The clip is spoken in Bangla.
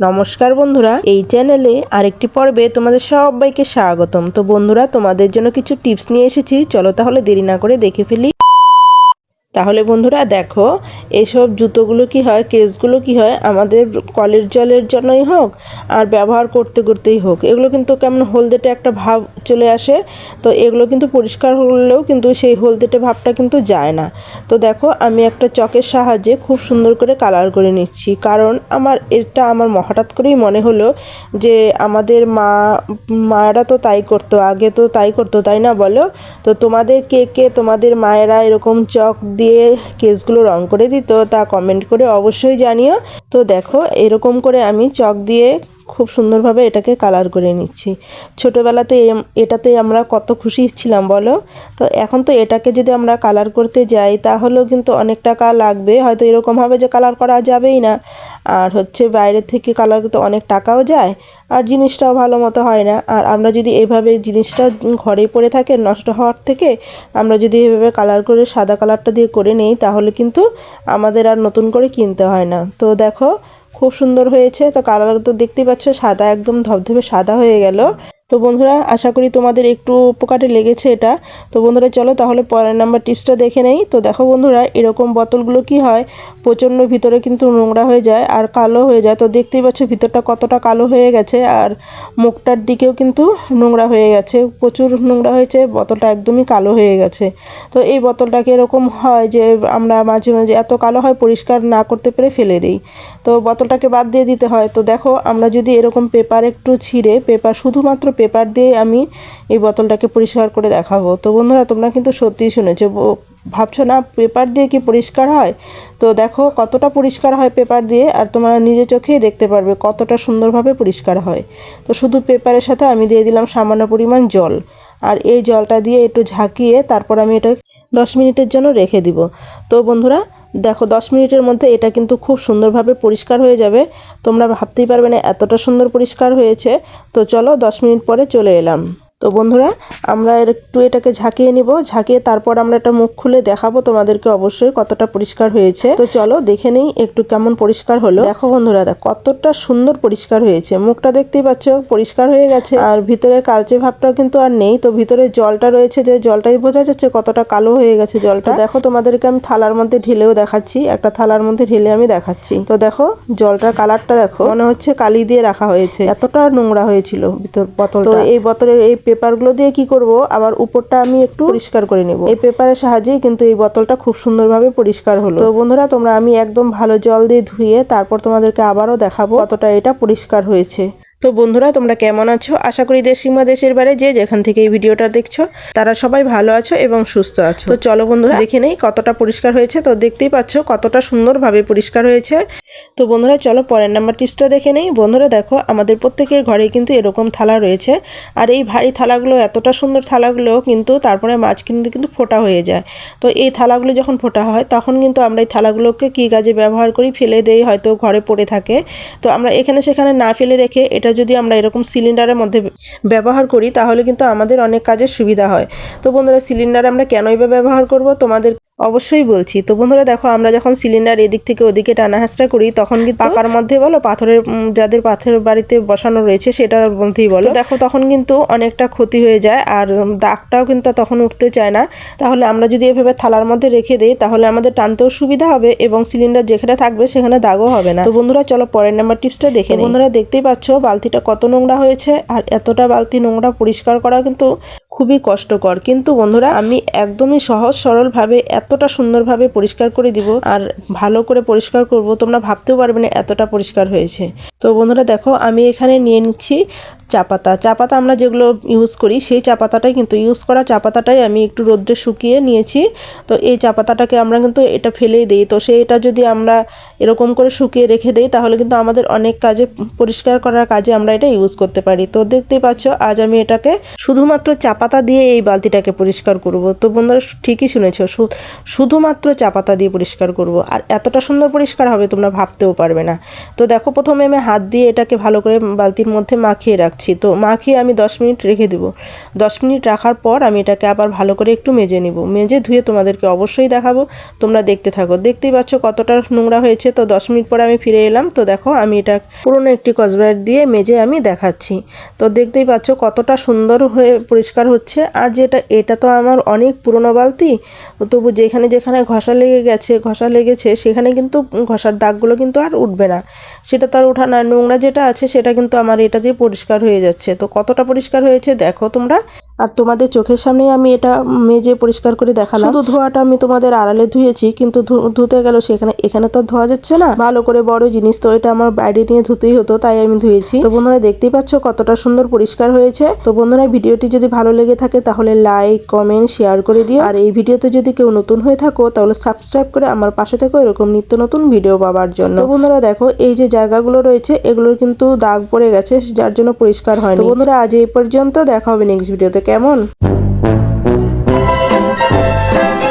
নমস্কার বন্ধুরা, এই চ্যানেলে আরেকটি পর্বে তোমাদের সবাইকে স্বাগতম। তো বন্ধুরা, তোমাদের জন্য কিছু টিপস নিয়ে এসেছি। চলো তাহলে দেরি না করে দেখে ফেলি। তাহলে বন্ধুরা দেখো, এসব জুতোগুলো কি হয়, কেসগুলো কি হয়, আমাদের কলের জলের জন্যই হোক আর ব্যবহার করতে করতেই হোক। এগুলো কিন্তু কেমন হলদেটে একটা ভাব চলে আসে, তো এগুলো কিন্তু পরিষ্কার হলেও কিন্তু সেই হলদেটে ভাবটা কিন্তু যায় না। তো দেখো, আমি একটা চকের সাহায্যে খুব সুন্দর করে কালার করে নিচ্ছি। কারণ আমার এটা আমার হঠাৎ করেই মনে হলো যে আমাদের মা, মায়েরা তো তাই করতো, আগে তো তাই করতো, তাই না বলো? তো তোমাদের কে কে, তোমাদের মায়েরা এরকম চক দিয়ে কেসগুলো রং করে দিত, তা কমেন্ট করে অবশ্যই জানিও। তো দেখো, এরকম করে আমি চক দিয়ে খুব সুন্দরভাবে এটাকে কালার করে নিচ্ছি। ছোটোবেলাতে এটাতে আমরা কত খুশি ছিলাম বলো? তো এখন তো এটাকে যদি আমরা কালার করতে যাই, তাহলেও কিন্তু অনেক টাকা লাগবে। হয়তো এরকম হবে যে কালার করা যাবেই না। আর হচ্ছে বাইরে থেকে কালার করতে অনেক টাকাও যায়, আর জিনিসটাও ভালো মতো হয় না। আর আমরা যদি এভাবে জিনিসটা ঘরে পড়ে থাকে, নষ্ট হওয়ার থেকে আমরা যদি এভাবে কালার করে সাদা কালারটা দিয়ে করে নেই, তাহলে কিন্তু আমাদের আর নতুন করে কিনতে হয় না। তো দেখো খুব সুন্দর হয়েছে। তো কালার তো দেখতেই পাচ্ছ সাদা একদম ধবধবে সাদা হয়ে গেল। তো বন্ধুরা, আশা করি তোমাদের একটু উপকারে লেগেছে এটা। তো বন্ধুরা, চলো তাহলে পরের নাম্বার টিপসটা দেখে নেই। তো দেখো বন্ধুরা, এরকম বোতলগুলো কি হয়? প্রচণ্ড ভিতরে কিন্তু নোংরা হয়ে যায় আর কালো হয়ে যায়। তো দেখতেই পাচ্ছ ভিতরটা কতটা কালো হয়ে গেছে আর মুখটার দিকেও কিন্তু নোংরা হয়ে গেছে, প্রচুর নোংরা হয়েছে, বোতলটা একদমই কালো হয়ে গেছে। তো এই বোতলটাকে এরকম হয় যে আমরা মাঝে মাঝে এত কালো হয় পরিষ্কার না করতে পেরে ফেলে দিই। তো বোতলটাকে বাদ দিয়ে দিতে হয়। তো দেখো, আমরা যদি এরকম পেপার একটু ছিঁড়ে, পেপার শুধুমাত্র পেপার দিয়ে আমি এই বোতলটাকে পরিষ্কার করে দেখাবো। তো বন্ধুরা, তোমরা কিন্তু সত্যিই শুনেছো। ভাবছ না পেপার দিয়ে কি পরিষ্কার হয়? তো দেখো কতটা পরিষ্কার হয় পেপার দিয়ে, আর তোমরা নিজে চোখেই দেখতে পারবে কতটা সুন্দরভাবে পরিষ্কার হয়। তো শুধু পেপারের সাথে আমি দিয়ে দিলাম সামান্য পরিমাণ জল। আর এই জলটা দিয়ে একটু ঝাঁকিয়ে তারপর আমি এটা দশ মিনিটের জন্য রেখে দিব। তো বন্ধুরা দেখো, দশ মিনিটের মধ্যে এটা কিন্তু খুব সুন্দরভাবে পরিষ্কার হয়ে যাবে। তোমরা ভাবতেই পারবে না, এতটা সুন্দর পরিষ্কার হয়েছে। তো চলো, দশ মিনিট পরে চলে এলাম। তো বন্ধুরা, আমরা একটু এটাকে ঝাঁকিয়ে নিব। ঝাঁকিয়ে তারপর আমরা একটা মুখ খুলে দেখাবো তোমাদেরকে অবশ্যই কতটা পরিষ্কার হয়েছে। তো চলো দেখে নেই একটু কেমন পরিষ্কার হলো। দেখো বন্ধুরা কতটা সুন্দর পরিষ্কার হয়েছে। মুখটা দেখতেই পাচ্ছ, পরিষ্কার হয়ে গেছে। আর ভিতরে কালচে ভাবটাও কিন্তু আর নেই। তো ভিতরে জলটা রয়েছে যে জলটাই বোঝা যাচ্ছে কতটা কালো হয়ে গেছে জলটা। দেখো তোমাদেরকে আমি থালার মধ্যে ঢেলেও দেখাচ্ছি। একটা থালার মধ্যে ঢেলে আমি দেখাচ্ছি। তো দেখো জলটার কালারটা দেখো। মনে হচ্ছে কালি দিয়ে রাখা হয়েছে। এতটা নোংরা হয়েছিল বোতল তো এই বোতলের এই পেপারগুলো দিয়ে কি করব? আবার উপরটা আমি একটু পরিষ্কার করে নেব। এই পেপারের সাহায্যেই কিন্তু এই বোতলটা খুব সুন্দরভাবে পরিষ্কার হলো। তো বন্ধুরা, তোমরা আমি একদম ভালো জল দিয়ে ধুয়ে তারপর তোমাদেরকে আবারও দেখাবো কতটা এটা পরিষ্কার হয়েছে। তো বন্ধুরা, তোমরা কেমন আছো? আশা করি দেশ সীমা দেশের বাইরে যে যেখান থেকে এই ভিডিওটা দেখছ, তারা সবাই ভালো আছো এবং সুস্থ আছো। তো চলো বন্ধুরা, দেখে নেই কতটা পরিষ্কার হয়েছে। তো দেখতেই পাচ্ছ কতটা সুন্দরভাবে পরিষ্কার হয়েছে। তো বন্ধুরা, চলো পরের নাম্বার টিপসটা দেখে নেই। বন্ধুরা, দেখো, আমাদের প্রত্যেকের ঘরে কিন্তু এরকম থালা রয়েছে। আর এই ভারী থালাগুলো, এতটা সুন্দর থালাগুলো কিন্তু তারপরে মাছ কিন্তু কিন্তু ফোটা হয়ে যায়। তো এই থালাগুলো যখন ফোটা হয়, তখন কিন্তু আমরা এই থালাগুলোকে কী কাজে ব্যবহার করি? ফেলে দেই, হয়তো ঘরে পড়ে থাকে। তো আমরা এখানে সেখানে না ফেলে রেখে এটা যদি আমরা এরকম সিলিন্ডারের মধ্যে ব্যবহার করি, তাহলে কিন্তু আমাদের অনেক কাজের সুবিধা হয়। তো বন্ধুরা সিলিন্ডার আমরা কেনই বা ব্যবহার করব? তোমাদের অবশ্যই বলছি। তো বন্ধুরা দেখো আমরা যখন সিলিন্ডার এদিক থেকে ওদিকে টানা হাঁচড়া করি তখন কিন্তু পাকার মধ্যে বলো পাথরের যাদের পাথরের বাড়িতে বসানো রয়েছে সেটার মধ্যেই বলো। দেখো তখন কিন্তু অনেকটা ক্ষতি হয়ে যায় আর দাগটাও কিন্তু তখন উঠতে চায় না। তাহলে আমরা যদি এভাবে থালার মধ্যে রেখে দিই তাহলে আমাদের টানতেও সুবিধা হবে এবং সিলিন্ডার যেখানে থাকবে সেখানে দাগও হবে না। তো বন্ধুরা চলো পরের নাম্বার টিপসটা দেখে। বন্ধুরা দেখতেই পাচ্ছ বালতিটা কত নোংরা হয়েছে আর এতটা বালতি নোংরা পরিষ্কার করা কিন্তু খুবই কষ্টকর। কিন্তু বন্ধুরা, আমি একদমই সহজ সরলভাবে এতটা সুন্দরভাবে পরিষ্কার করে দিব আর ভালো করে পরিষ্কার করব, তোমরা ভাবতেও পারবে না এতটা পরিষ্কার হয়েছে। তো বন্ধুরা, দেখো, আমি এখানে নিয়ে নিচ্ছি চা পাতা চা পাতা আমরা যেগুলো ইউজ করি, সেই চা পাতাটাই কিন্তু ইউজ করা চা পাতাটাই আমি একটু রোদ্রে শুকিয়ে নিয়েছি। তো এই চা পাতাটাকে আমরা কিন্তু এটা ফেলেই দিই। তো সেইটা যদি আমরা এরকম করে শুকিয়ে রেখে দিই, তাহলে কিন্তু আমাদের অনেক কাজে পরিষ্কার করার কাজে আমরা এটা ইউজ করতে পারি। তো দেখতেই পাচ্ছ, আজ আমি এটাকে শুধুমাত্র চা পাতা দিয়ে এই বালতিটাকে পরিষ্কার করব। তো বন্ধুরা, ঠিকই শুনেছো শুধুমাত্র চা পাতা দিয়ে পরিষ্কার করব। আর এতটা সুন্দর পরিষ্কার হবে তোমরা ভাবতেও পারবে না। তো দেখো, প্রথমে আমি হাত দিয়ে এটাকে ভালো করে বালতির মধ্যে মাখিয়ে রাখছি। মাখছি তো মাখিয়ে আমি দশ মিনিট রেখে দিব। দশ মিনিট রাখার পর আমি এটাকে আবার ভালো করে একটু মেজে নিব। মেজে ধুয়ে তোমাদেরকে অবশ্যই দেখাবো। তোমরা দেখতে থাকো। দেখতেই পাচ্ছ কতটা নোংরা হয়েছে। তো দশ মিনিট পরে আমি ফিরে এলাম। তো দেখো আমি এটা পুরোনো একটি কসব্রাইট দিয়ে মেজে আমি দেখাচ্ছি। তো দেখতেই পাচ্ছ কতটা সুন্দর হয়ে পরিষ্কার হচ্ছে। আর যেটা, এটা তো আমার অনেক পুরনো বালতি। তবু যেখানে যেখানে ঘষা লেগে গেছে, ঘষা লেগেছে, সেখানে কিন্তু ঘষার দাগগুলো কিন্তু আর উঠবে না। সেটা তো আর ওঠা না। নোংরা যেটা আছে, সেটা কিন্তু আমার এটা দিয়ে পরিষ্কার হয়ে যাচ্ছে। তো কতটা পরিষ্কার হয়েছে দেখো তোমরা। আর তোমাদের চোখের সামনে আমি এটা মেজে পরিষ্কার করে দেখালাম। শুধু ধোয়াটা আমি তোমাদের আড়ালে ধুয়েছি, কিন্তু ধুতে গেল সেখানে, এখানে তো ধোয়া যাচ্ছে না। ভালো করে বড় জিনিস তো, এটা আমার বাইরে নিয়ে ধুতেই হতো, তাই আমি ধুয়েছি। তো বন্ধুরা দেখতেই পাচ্ছ কতটা সুন্দর পরিষ্কার হয়েছে। তো বন্ধুরা ভিডিওটি যদি ভালো লেগে থাকে তাহলে লাইক কমেন্ট শেয়ার করে দিও। আর এই ভিডিওতে যদি কেউ নতুন হয়ে থাকো তাহলে সাবস্ক্রাইব করে আমার পাশে থেকো এরকম নিত্য নতুন ভিডিও পাওয়ার জন্য। তো বন্ধুরা দেখো, এই যে জায়গাগুলো রয়েছে, এগুলোর কিন্তু দাগ পড়ে গেছে, যার জন্য পরিষ্কার হয়নি। বন্ধুরা আজ এই পর্যন্ত, দেখা হবে নেক্সট ভিডিওতে কেমন?